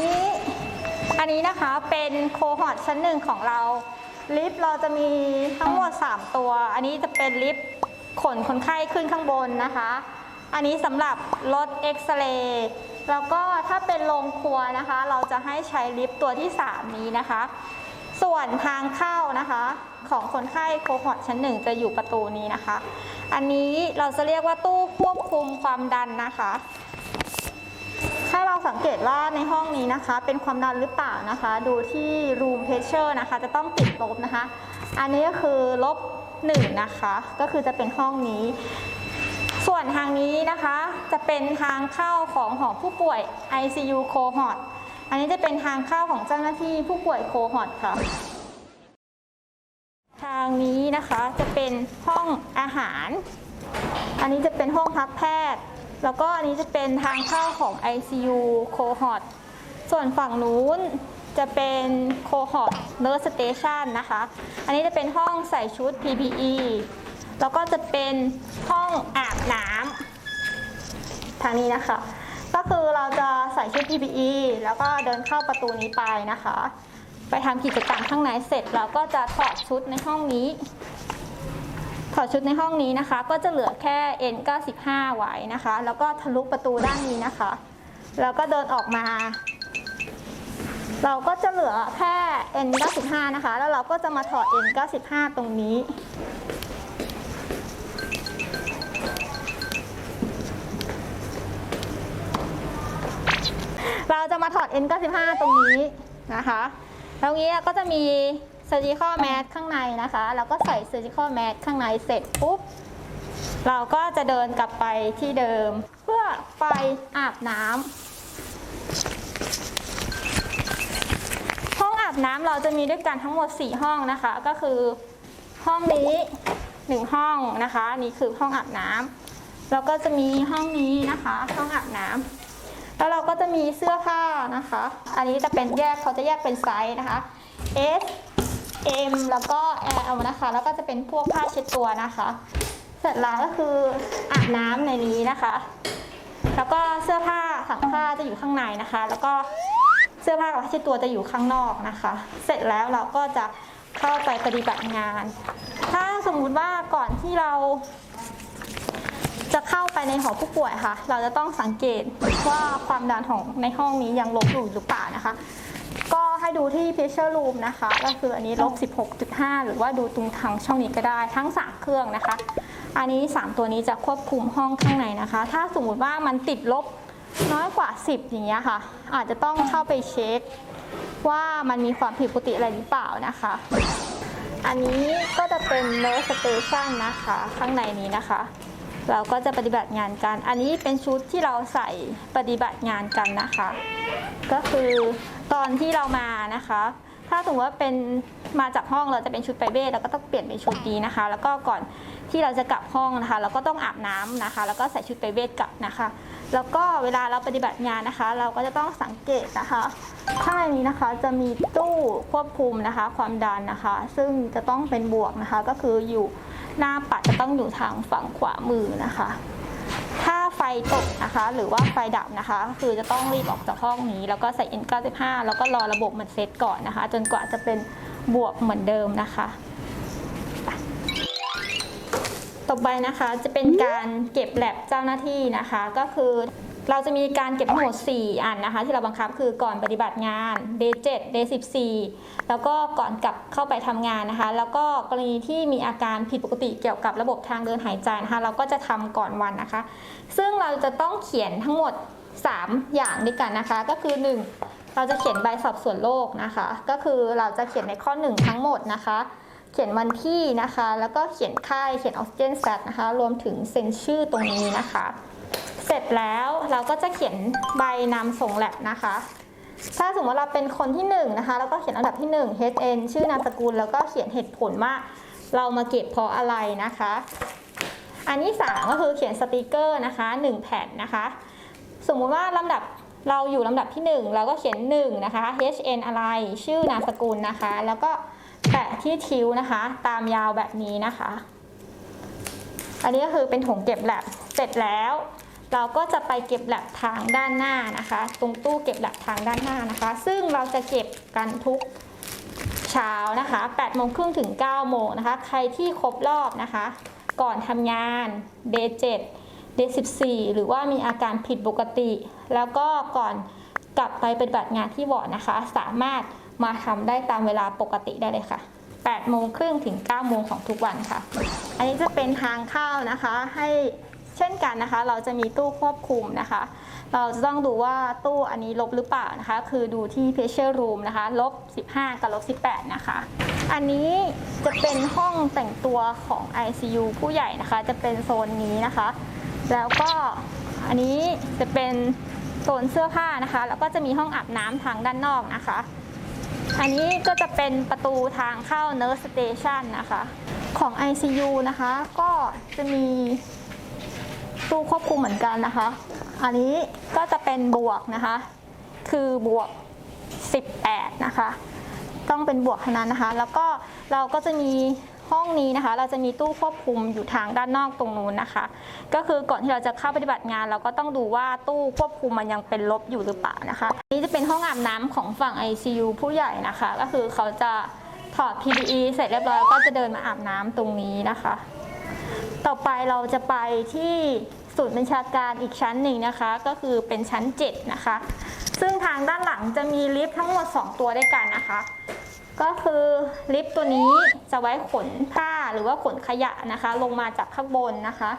นี้ อันนี้นะคะเป็นโคฮอตชั้นหนึ่งของเรา ลิฟต์เราจะมีทั้งหมด 3 ตัว อันนี้จะเป็นลิฟต์ขนคนไข้ขึ้นข้างบนนะคะ อันนี้สำหรับรถเอ็กซเรย์แล้วก็ถ้าเป็นโรงครัวนะคะ เราจะให้ใช้ลิฟต์ตัวที่ 3 นี้นะคะ ส่วนทางเข้านะคะ ของคนไข้โคฮอตชั้นหนึ่งจะอยู่ประตูนี้นะคะ อันนี้เราจะเรียกว่าตู้ควบคุมความดันนะคะ ให้เราสังเกตว่าในห้องนี้นะคะ เป็นความดันหรือเปล่านะคะ ดูที่ room pressure นะคะ จะต้องติดลบนะคะ อันนี้ก็คือลบหนึ่งนะคะ ก็คือจะเป็นห้องนี้ ส่วนทางนี้นะคะจะเป็นทางเข้าของหอผู้ป่วย ICU cohort อันนี้จะเป็นทางเข้าของเจ้าหน้าที่ผู้ป่วย cohort ค่ะ ทางนี้นะคะจะเป็นห้องอาหาร อันนี้จะเป็นห้องพักแพทย์ แล้วก็อันนี้จะเป็นทางเข้าของ ICU cohort ส่วนฝั่งนู้นจะเป็น cohort nurse station นะคะ อันนี้จะเป็นห้องใส่ชุด PPE แล้วก็จะเป็นห้องอาบน้ำทางนี้นะคะ ก็คือเราจะใส่ชุด PPE แล้วก็เดินเข้าประตูนี้ไปนะคะ ไปทำกิจกรรมข้างในเสร็จเราก็จะถอดชุดในห้องนี้ ถอดชุดในห้องนี้นะคะ ก็จะเหลือแค่ N95 ไว้นะคะ แล้วก็ทะลุประตูด้านนี้นะคะ แล้วก็เดินออกมา เราก็จะเหลือแค่ N95 นะคะ แล้วเราก็จะมาถอด N95 ตรงนี้ เราจะมาถอด N95 ตรงนี้นะคะแล้วนี้ก็จะมี surgical mask ข้างในนะคะ แล้วก็ใส่ surgical mask ข้างในเสร็จปุ๊บ เราก็จะเดินกลับไปที่เดิม เพื่อไปอาบน้ำห้องอาบน้ำเราจะมีด้วยกันทั้งหมด 4 ห้องนะคะ ก็คือห้องนี้ 1 ห้องนะคะ นี่คือห้องอาบน้ำแล้วก็จะมีห้องนี้นะคะ ห้องอาบน้ำแล้วเราก็จะมีเสื้อผ้านะคะ อันนี้จะเป็นแยกเขาจะแยกเป็นไซส์นะคะ S M แล้วก็ L นะคะ แล้วก็จะเป็นพวกผ้าเช็ดตัวนะคะ เสร็จแล้วก็คืออาบน้ำในนี้นะคะ แล้วก็เสื้อผ้าถังผ้าจะอยู่ข้างในนะคะ แล้วก็เสื้อผ้ากับผ้าเช็ดตัวจะอยู่ข้างนอกนะคะ เสร็จแล้วเราก็จะเข้าไปปฏิบัติงาน ถ้าสมมุติว่าก่อนที่เราจะเข้าไปในหอผู้ป่วยค่ะ เราจะต้องสังเกตว่าความดันของในห้องนี้ยังลบอยู่หรือเปล่านะคะ ดูที่ pressure room นะคะ ก็คืออันนี้ลบ 16.5 หรือว่าดูตรงทางช่องนี้ก็ได้ทั้ง 3 เครื่องนะคะ อันนี้ 3 ตัวนี้จะควบคุมห้องข้างในนะคะ ถ้าสมมุติว่ามันติดลบน้อยกว่า 10 อย่างเงี้ยค่ะ อาจจะต้องเข้าไปเช็ค ว่ามันมีความผิดปกติอะไรหรือเปล่านะคะ อันนี้ก็จะเป็น nurse station นะคะ ข้างในนี้นะคะ เราก็จะปฏิบัติงานกัน อันนี้เป็นชุดที่เราใส่ปฏิบัติงานกันนะคะ ก็คือตอนที่เรามานะคะ ถ้าสมมติว่าเป็นมาจากห้องเราจะเป็นชุดไปเบสเราก็ต้องเปลี่ยนเป็นชุดนี้นะคะ แล้วก็ก่อนที่เราจะกลับห้องนะคะ เราก็ต้องอาบน้ำนะคะ แล้วก็ใส่ชุดไปเบสกลับนะคะ แล้วก็เวลาเราปฏิบัติงานนะคะ เราก็จะต้องสังเกตนะคะข้างในนี้นะคะจะมีตู้ควบคุมนะคะ ความดันนะคะ ซึ่งจะต้องเป็นบวกนะคะก็คืออยู่ หน้าปัดจะต้องอยู่ทางฝั่งขวามือนะคะ ถ้าไฟตกนะคะ หรือว่าไฟดับนะคะก็คือจะต้องรีบออกจากห้องนี้ แล้วก็ใส่ N95 แล้วก็รอระบบมันเซตก่อนนะคะ จนกว่าจะเป็นบวกเหมือนเดิมนะคะต่อไปนะคะจะเป็นการเก็บแลบเจ้าหน้าที่นะคะก็คือ เราจะมีการเก็บทั้งหมด 4 อันนะคะ ที่เราบังคับคือก่อนปฏิบัติงาน day 7 day 14 แล้วก็ก่อนกลับเข้าไปทำงานนะคะ แล้วก็กรณีที่มีอาการผิดปกติเกี่ยวกับระบบทางเดินหายใจนะคะ เราก็จะทำก่อนวันนะคะ ซึ่งเราจะต้องเขียนทั้งหมด 3 อย่างด้วยกันนะคะ ก็คือ 1 เราจะเขียนใบสอบสวนโรคนะคะ ก็คือเราจะเขียนในข้อ 1 ทั้งหมดนะคะ เขียนวันที่นะคะ แล้วก็เขียนค่าย เขียนออกซิเจนแซตนะคะ รวมถึงเซ็นชื่อตรงนี้นะคะ เสร็จแล้วเราก็จะเขียนใบนำส่งแลบนะคะ ถ้าสมมติเราเป็นคนที่1นงนะคะแล้วก็เขียนอันดับที่ 1 HN ชื่อนามสกุล แล้วก็เขียนเหตุผลว่าเรามาเก็บเพราะอะไรนะคะ อันที่3ก็คือเขียนสติกเกอร์นะคะ 1 แผ่นนะคะ สมมุติว่าลำดับเราอยู่ลำดับที่ 1 เราก็เขียน1นะคะ HN อะไร ชื่อนามสกุลนะคะ แล้วก็แปะที่ทิวนะคะ ตามยาวแบบนี้นะคะ อันนี้ก็คือเป็นถุงเก็บแลบเสร็จแล้ว เราก็จะไปเก็บแลบทางด้านหน้านะคะ ตรงตู้เก็บแลบทางด้านหน้านะคะ ซึ่งเราจะเก็บกันทุกเช้านะคะ8โมงครึ่งถึง9โมงนะคะ ใครที่ครบรอบนะคะ ก่อนทำงาน day 7 day 14 หรือว่ามีอาการผิดปกติ แล้วก็ก่อนกลับไปปฏิบัติงานที่วอร์ดนะคะ สามารถมาทำได้ตามเวลาปกติได้เลยค่ะ8โมงครึ่งถึง9โมงของทุกวันค่ะ อันนี้จะเป็นทางเข้านะคะให้ ช่นกันนะคะ เราจะมีตู้ควบคุมนะคะ เราจะต้องดูว่าตู้อันนี้ลบหรือเปล่านะคะ คือดูที่ pressure room นะคะลบ 15 กับลบ 18 นะคะ อันนี้จะเป็นห้องแต่งตัวของ ICU ผู้ใหญ่นะคะ จะเป็นโซนนี้นะคะ แล้วก็อันนี้จะเป็นโซนเสื้อผ้านะคะ แล้วก็จะมีห้องอาบน้ำทางด้านนอกนะคะ อันนี้ก็จะเป็นประตูทางเข้า Nurse Station นะคะ ของ ICU นะคะ ก็จะมี ตู้ควบคุมเหมือนกันนะคะ อันนี้ก็จะเป็นบวกนะคะ คือบวก 18 นะคะ ต้องเป็นบวกเท่านั้นนะคะ แล้วก็เราก็จะมีห้องนี้นะคะ เราจะมีตู้ควบคุมอยู่ทางด้านนอกตรงนู้นนะคะ ก็คือก่อนที่เราจะเข้าปฏิบัติงาน เราก็ต้องดูว่าตู้ควบคุมมันยังเป็นลบอยู่หรือเปล่านะคะ นี้จะเป็นห้องอาบน้ำของฝั่ง ICU ผู้ใหญ่นะคะ ก็คือเขาจะถอด PPE เสร็จเรียบร้อยแล้วก็จะเดินมาอาบน้ำตรงนี้นะคะ ต่อไปเราจะไปที่ศูนย์บัญชาการอีกชั้นหนึ่งนะคะ ก็คือเป็นชั้น 7 นะคะ ซึ่งทางด้านหลังจะมีลิฟต์ทั้งหมด 2 ตัวด้วยกันนะคะ ก็คือลิฟต์ตัวนี้จะไว้ขนผ้าหรือว่าขนขยะนะคะ ลงมาจากข้างบนนะคะ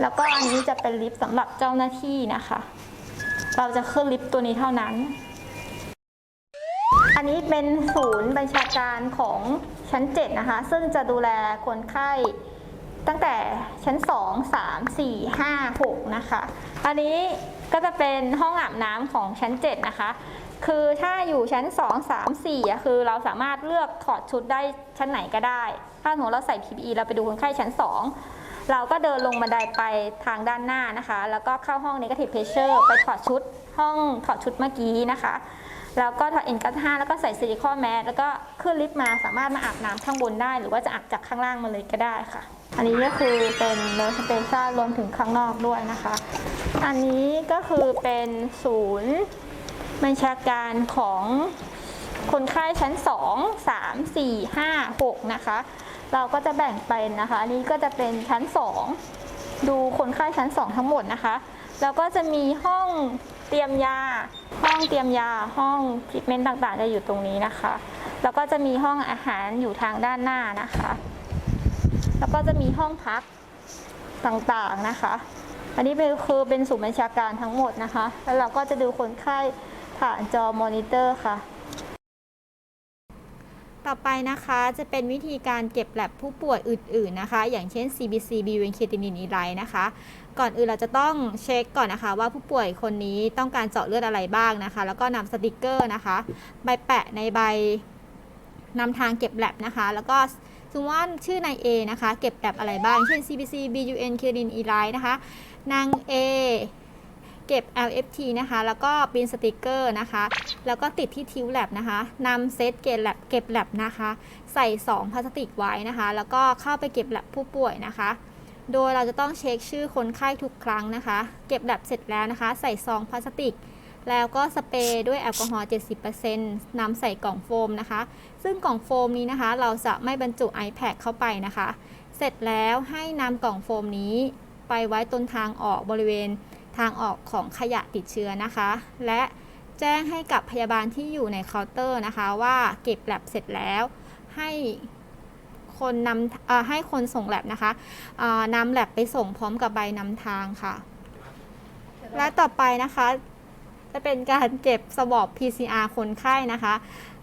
แล้วก็อันนี้จะเป็นลิฟต์สำหรับเจ้าหน้าที่นะคะ เราจะขึ้นลิฟต์ตัวนี้เท่านั้น อันนี้เป็นศูนย์บัญชาการของชั้น 7 นะคะ ซึ่งจะดูแลคนไข้ ตั้งแต่ชั้น 2 3 4 5 6 นะคะ อันนี้ก็จะเป็นห้องอาบน้ำของชั้น 7 นะคะ คือถ้าอยู่ชั้น 2 3 4อ่คือเราสามารถเลือกถอดชุดได้ชั้นไหนก็ได้ ถ้าสมมติเราใส่ PPE เราไปดูคนไข้ชั้น 2 เราก็เดินลงบันไดไปทางด้านหน้านะคะ แล้วก็เข้าห้อง negative pressure ไปถอดชุดห้องถอดชุดเมื่อกี้นะคะ แล้วก็ถอด N95 แล้วก็ใส่ซิลิคอนแมสแล้วก็ขึ้นลิฟต์มาสามารถมาอาบน้ำข้างบนได้ หรือว่าจะอาบจากข้างล่างมาเลยก็ได้ค่ะ อันนี้ก็คือเป็นเนอร์สเตชันรวมถึงข้างนอกด้วยนะคะ อันนี้ก็คือเป็นศูนย์บัญชาการของคนไข้ชั้น 2 3 4 5 6 นะคะ เราก็จะแบ่งเป็นนะคะอันนี้ก็จะเป็นชั้น 2 ดูคนไข้ชั้น 2 ทั้งหมดนะคะ แล้วก็จะมีห้องเตรียมยา ห้องเตรียมยาห้องทรีทเมนต์ต่างๆ จะอยู่ตรงนี้นะคะ แล้วก็จะมีห้องอาหารอยู่ทางด้านหน้านะคะ แล้วก็จะมีห้องพักต่างๆนะคะ อันนี้เป็นคือเป็นศูนย์บัญชาการทั้งหมดนะคะ แล้วเราก็จะดูคนไข้ผ่านจอมอนิเตอร์ค่ะ ต่อไปนะคะจะเป็นวิธีการเก็บแลบผู้ป่วยอื่นๆนะคะ อย่างเช่น CBC b u n c r e a t i n i n e l i นะคะ ก่อนอื่นเราจะต้องเช็คก่อนนะคะ ว่าผู้ป่วยคนนี้ต้องการเจาะเลือดอะไรบ้างนะคะ แล้วก็นำสติกเกอร์นะคะ ใบแปะในใบนำทางเก็บแลบนะคะ แล้วก็สมมติว่าชื่อนาย A นะคะ เก็บแลบอะไรบ้าง เช่น CBC BUN c r e a t i n e l i นะคะ นาง A เก็บ LFT นะคะ แล้วก็ปรินสติกเกอร์นะคะ แล้วก็ติดที่ทิวแลบนะคะนำเซตเก็บแลบเก็บแลบนะคะ ใส่ 2พลาสติกไว้นะคะ แล้วก็เข้าไปเก็บแลบผู้ป่วยนะคะ โดยเราจะต้องเช็คชื่อคนไข้ทุกครั้งนะคะ เก็บแลบเสร็จแล้วนะคะ ใส่ซองพลาสติก แล้วก็สเปรย์ด้วยแอลกอฮอล์ 70%นำใส่กล่องโฟมนะคะ ซึ่งกล่องโฟมนี้นะคะ เราจะไม่บรรจุ iPad เข้าไปนะคะ เสร็จแล้วให้นำกล่องโฟมนี้ไปไว้ตรงทางออกบริเวณ ทางออกของขยะติดเชื้อนะคะ และแจ้งให้กับพยาบาลที่อยู่ในเคาน์เตอร์นะคะว่าเก็บแลบเสร็จแล้วให้คนนำให้คนส่งแลบนะคะนำแลบไปส่งพร้อมกับใบนำทางค่ะ และต่อไปนะคะ จะเป็นการเก็บสวอป PCR คนไข้นะคะ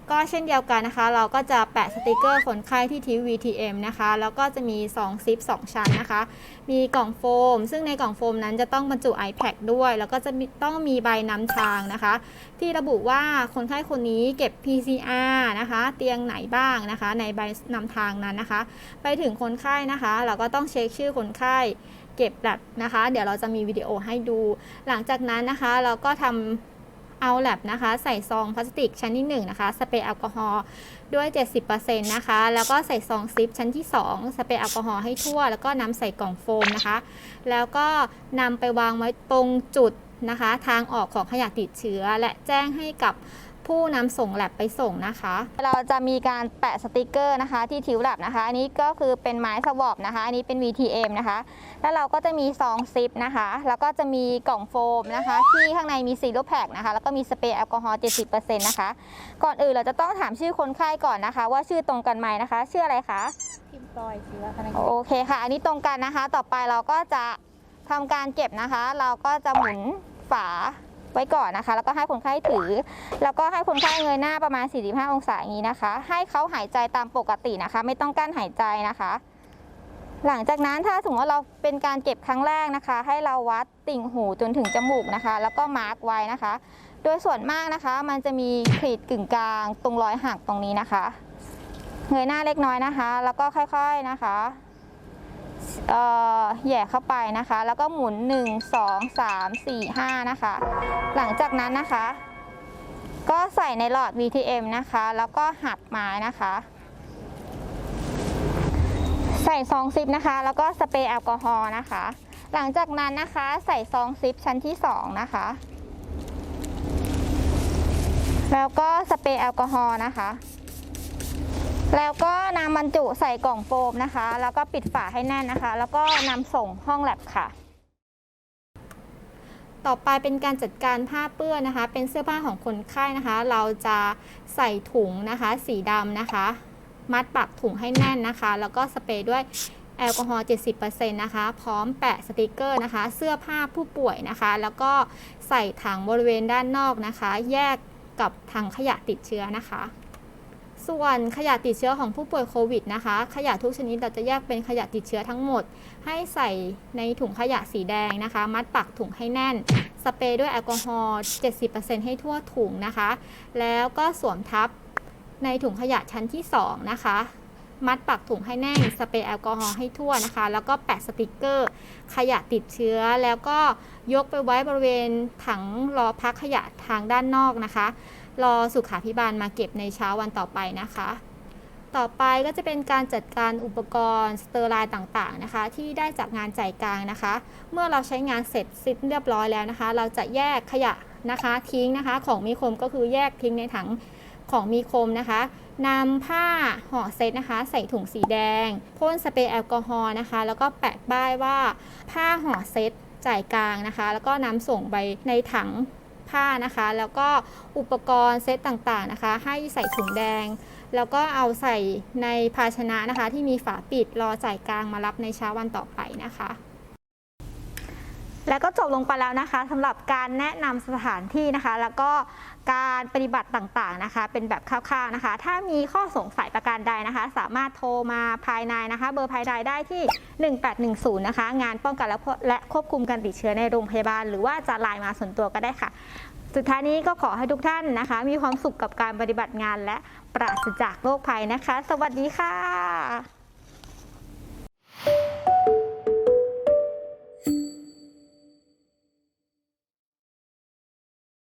ก็เช่นเดียวกันนะคะ เราก็จะแปะสติกเกอร์คนไข้ที่ทิว VTM นะคะ แล้วก็จะมี2ซิป2 ชั้นนะคะ มีกล่องโฟม ซึ่งในกล่องโฟมนั้นจะต้องบรรจุ iPad ด้วย แล้วก็จะต้องมีใบนำทางนะคะ ที่ระบุว่าคนไข้คนนี้เก็บ PCR นะคะ เตียงไหนบ้างนะคะ ในใบนำทางนั้นนะคะ ไปถึงคนไข้นะคะ เราก็ต้องเช็คชื่อคนไข้เก็บแลบนะคะ เดี๋ยวเราจะมีวิดีโอให้ดู หลังจากนั้นนะคะ เราก็ทำ เอาแลบนะคะ ใส่ซองพลาสติกชั้นที่1นะคะ สเปรย์แอลกอฮอล์ด้วย 70%นะคะ แล้วก็ใส่ซองซิปชั้นที่ 2 สเปรย์แอลกอฮอล์ให้ทั่ว แล้วก็นำใส่กล่องโฟมนะคะ แล้วก็นำไปวางไว้ตรงจุดนะคะ ทางออกของขยะติดเชื้อ และแจ้งให้กับ ผู้นำส่งแลบไปส่งนะคะ เราจะมีการแปะสติกเกอร์นะคะ ที่ทิวแลบนะคะ อันนี้ก็คือเป็นไม้สวอปนะคะ อันนี้เป็น VTM นะคะ แล้วเราก็จะมีซองซิปนะคะ แล้วก็จะมีกล่องโฟมนะคะ ที่ข้างในมีซีโร่แพคนะคะ แล้วก็มีสเปรย์แอลกอฮอล์70%นะคะ ก่อนอื่นเราจะต้องถามชื่อคนไข้ก่อนนะคะ ว่าชื่อตรงกันไหมนะคะ ชื่ออะไรคะพิมพ์ปลอยเชื้อพนักงานโอเคค่ะ อันนี้ตรงกันนะคะ ต่อไปเราก็จะทำการเก็บนะคะ เราก็จะหมุนฝา ไว้ก่อนนะคะ แล้วก็ให้คนไข้ถือ แล้วก็ให้คนไข้เงยหน้าประมาณ 45 องศาอย่างนี้นะคะ ให้เขาหายใจตามปกตินะคะ ไม่ต้องกั้นหายใจนะคะ หลังจากนั้นถ้าสมมติว่าเราเป็นการเก็บครั้งแรกนะคะ ให้เราวัดติ่งหูจนถึงจมูกนะคะ แล้วก็มาร์กไว้นะคะ โดยส่วนมากนะคะ มันจะมีขีดกึ่งกลาง ตรงรอยหักตรงนี้นะคะ เงยหน้าเล็กน้อยนะคะ แล้วก็ค่อย ๆนะคะ แย่เข้าไปนะคะ แล้วก็หมุน 1 2 3 4 5 นะคะ หลังจากนั้นนะคะ ก็ใส่ในหลอด VTM นะคะ แล้วก็หักไม้นะคะ ใส่ซองซิปนะคะ แล้วก็สเปรย์แอลกอฮอล์นะคะ หลังจากนั้นนะคะใส่ซองซิปชั้นที่ 2 นะคะ แล้วก็สเปรย์แอลกอฮอล์นะคะ แล้วำบรรจุใส่กล่องโฟมนะคะ แล้วก็ปิดฝาให้แน่นนะคะ แล้วก็นำส่งห้องแลบค่ะ ต่อไปเป็นการจัดการผ้าเปื้อนนะคะ เป็นเสื้อผ้าของคนไข้นะคะ เราจะใส่ถุงนะคะ สีดำนะคะ มัดปักถุงให้แน่นนะคะ แล้วก็สเปรย์ด้วยแอลกอฮอล์ 70%นะคะ พร้อมแปะสติกเกอร์นะคะ เสื้อผ้าผู้ป่วยนะคะ แล้วก็ใส่ถังบริเวณด้านนอกนะคะ แยกกับถังขยะติดเชื้อนะคะ ส่วนขยะติดเชื้อของผู้ป่วยโควิดนะคะ ขยะทุกชนิดเราจะแยกเป็นขยะติดเชื้อทั้งหมด ให้ใส่ในถุงขยะสีแดงนะคะ มัดปักถุงให้แน่น สเปรย์ด้วยแอลกอฮอล์70%ให้ทั่วถุงนะคะ แล้วก็สวมทับในถุงขยะชั้นที่ 2 นะคะ มัดปักถุงให้แน่น สเปรย์แอลกอฮอล์ให้ทั่วนะคะ แล้วก็แปะสติกเกอร์ ขยะติดเชื้อ แล้วก็ยกไปไว้บริเวณถังรอพักขยะทางด้านนอกนะคะ รอสุขาพิบาลมาเก็บในเช้าวันต่อไปนะคะ ต่อไปก็จะเป็นการจัดการอุปกรณ์สเตอร์ไลน์ต่างๆนะคะ ที่ได้จากงานจ่ายกลางนะคะ เมื่อเราใช้งานเสร็จสิ้นเรียบร้อยแล้วนะคะ เราจะแยกขยะนะคะทิ้งนะคะของมีคมก็คือแยกทิ้งในถังของมีคมนะคะนำผ้าห่อเซตนะคะ ใส่ถุงสีแดงพ่นสเปรย์แอลกอฮอล์นะคะ แล้วก็แปะป้ายว่าผ้าห่อเซตจ่ายกลางนะคะ แล้วก็นำส่งไปในถัง ผ้านะคะ แล้วก็อุปกรณ์เซตต่างๆนะคะ ให้ใส่ถุงแดง แล้วก็เอาใส่ในภาชนะนะคะ ที่มีฝาปิดรอจ่ายกลางมารับในเช้าวันต่อไปนะคะแล้วก็จบลงไปแล้วนะคะสำหรับการแนะนำสถานที่นะคะ แล้วก็ การปฏิบัติต่างๆนะคะ เป็นแบบคร่าวๆนะคะ ถ้ามีข้อสงสัยประการใดนะคะ สามารถโทรมาภายในนะคะ เบอร์ภายในได้ที่ 1810 นะคะ งานป้องกันและและควบคุมการติดเชื้อในโรงพยาบาล หรือว่าจะไลน์มาส่วนตัวก็ได้ค่ะ สุดท้ายนี้ก็ขอให้ทุกท่านนะคะ มีความสุขกับการปฏิบัติงานและปราศจากโรคภัยนะคะ สวัสดีค่ะ